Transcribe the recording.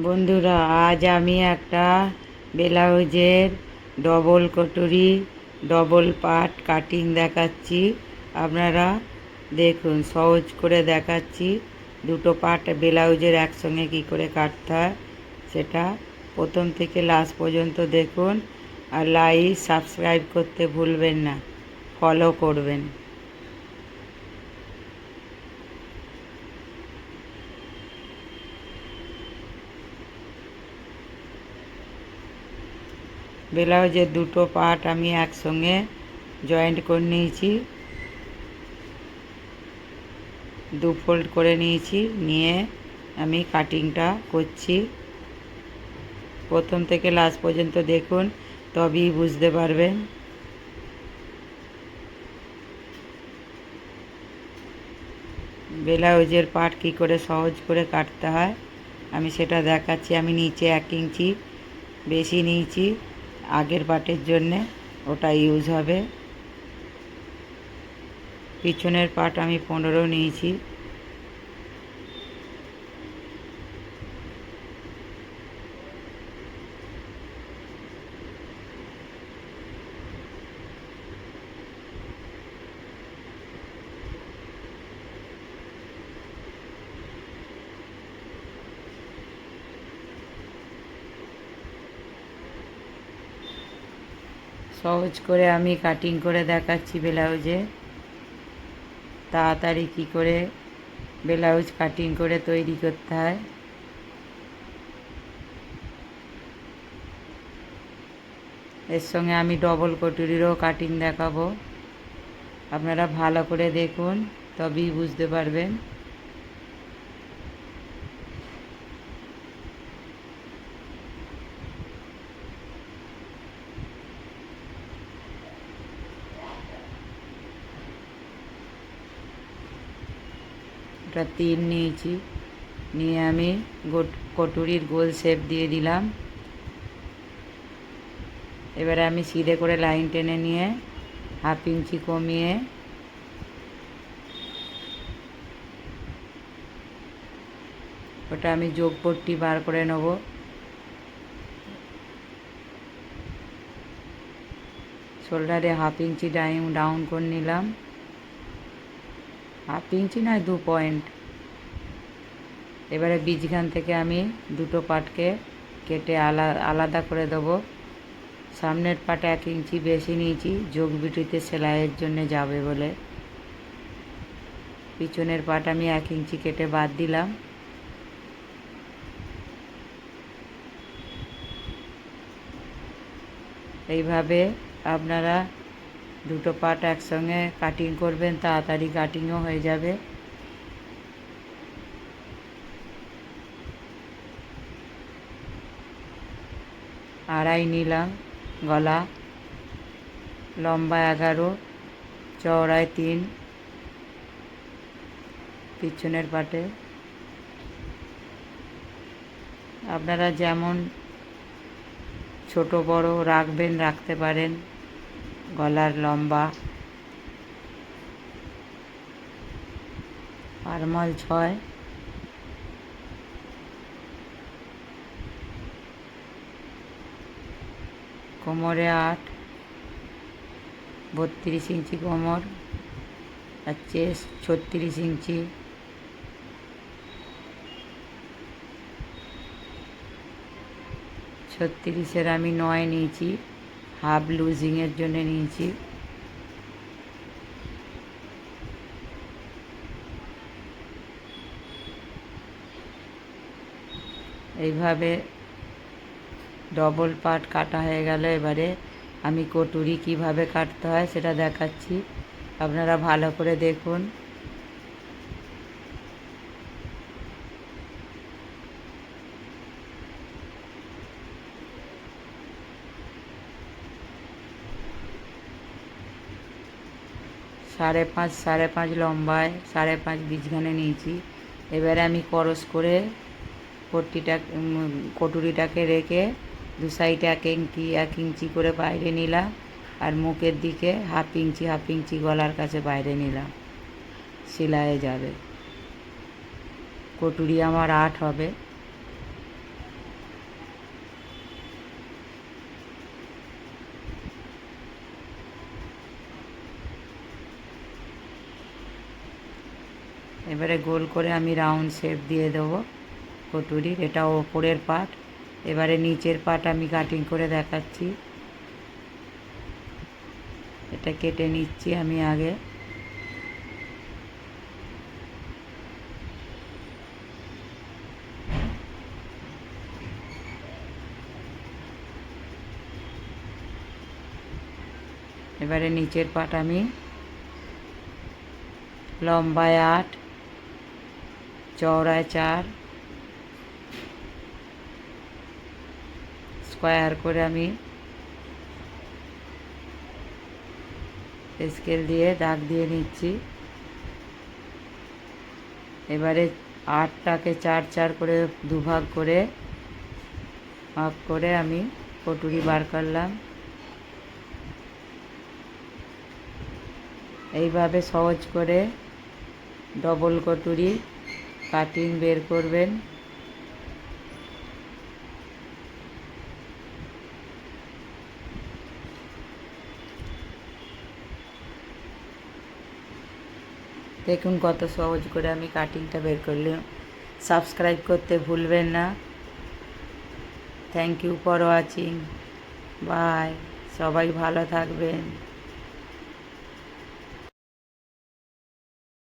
বন্ধুরা, আজ আমি একটা ব্লাউজের ডবল কটুরি ডবল পাট কাটিং দেখাচ্ছি। আপনারা দেখুন, সহজ করে দেখাচ্ছি। দুটো পাট ব্লাউজের একসঙ্গে কি করে কাটতে হয়, সেটা প্রথম থেকে লাস্ট পর্যন্ত দেখুন। আর লাইক সাবস্ক্রাইব করতে ভুলবেন না ফলো করবেন। ব্লাউজের দুটো পার্ট আমি একসঙ্গে জয়েন্ট করে নিয়েছি। দু ফোল্ড করে নিয়েছি, নিয়ে আমি কাটিংটা করছি। প্রথম থেকে লাস্ট পর্যন্ত দেখুন, তবেই বুঝতে পারবেন। ব্লাউজের পার্ট কী করে সহজ করে কাটতে হয়, আমি সেটা দেখাচ্ছি। আমি নিচে এক ইঞ্চি বেশি নিয়েছি। আগের পাটের জন্যে ওটা ইউজ হবে। পিছনের পাট আমি পনেরো নিয়েছি। সহজ করে আমি কাটিং করে দেখাচ্ছি ব্লাউজে তাড়াতাড়ি কী করে ব্লাউজ কাটিং করে তৈরি করতে হয়। এর সঙ্গে আমি ডবল কটুরিরও কাটিং দেখাবো। আপনারা ভালো করে দেখুন, তবেই বুঝতে পারবেন। একটা তিন নিয়েছি। নিয়ে আমি কটুরির গোল শেপ দিয়ে দিলাম। এবারে আমি সিধে করে লাইন টেনে নিয়ে হাফ ইঞ্চি কমিয়ে ওটা আমি যোগ পট্টি বার করে নেব। শোল্ডারে হাফ ইঞ্চি ডাইন ডাউন করে নিলাম। হাফ ইঞ্চি নয়, দু পয়েন্ট এবারে বীজখান থেকে আমি দুটো পাটকে কেটে আলা, আলাদা করে দেবো। সামনের পাটে এক ইঞ্চি বেশি নিয়েছি যোগ বিটিতে সেলাইয়ের জন্য যাবে বলে। পিছনের পাট আমি এক ইঞ্চি কেটে বাদ দিলাম। এইভাবে আপনারা দুটো পার্ট একসঙ্গে কাটিং করবেন, তাড়াতাড়ি কাটিংও হয়ে যাবে। আড়াই নিলাম গলা, লম্বা এগারো, চওড়ায় তিন, পিছনের পাটে। আপনারা যেমন ছোট বড় রাখবেন, রাখতে পারেন। গলার লম্বা। পারমল ছয়। কোমরে আট। বত্রিশ ইঞ্চি কোমর। আর চেস্ট ছত্রিশ ইঞ্চি। ছত্রিশের আমি নয় নিয়েছি। হাফ লুজিংয়ের জন্য নিয়েছি। এইভাবে ডবল পার্ট কাটা হয়ে গেল। এবারে আমি কটুরি কীভাবে কাটতে হয় সেটা দেখাচ্ছি। আপনারা ভালো করে দেখুন। সাড়ে পাঁচ সাড়ে পাঁচ লম্বায়, সাড়ে পাঁচ বীজখানে নিয়েছি। এবারে আমি করস করে পট্টিটা কটুরিটাকে রেখে দু সাইডে এক ইঞ্চি এক ইঞ্চি করে বাইরে নিলাম আর মুখের দিকে হাফ ইঞ্চি হাফ ইঞ্চি গলার কাছে বাইরে নিলাম। সেলাইয়ে যাবে। কটুরি আমার আট হবে। এবারে গোল করে আমি রাউন্ড শেপ দিয়ে দেবো কটুরির এটা ওপরের পাট। এবারে নিচের পাট আমি কাটিং করে দেখাচ্ছি। এটা কেটে নিচ্ছি আমি আগে। এবারে নিচের পাট আমি লম্বায় আট। চওড়ায় চার। স্কোয়ার করে আমি স্কেল দিয়ে দাগ দিয়ে নিচ্ছি। এবারে আটটাকে চার চার করে দুভাগ করে ভাগ করে আমি কটুরি বার করলাম। এইভাবে সহজ করে ডবল কটুরি কাটিং বের করবেন। দেখুন কত সহজ করে আমি কাটিংটা বের করলাম। সাবস্ক্রাইব করতে ভুলবেন না। Thank you for watching bye সবাই ভালো থাকবেন।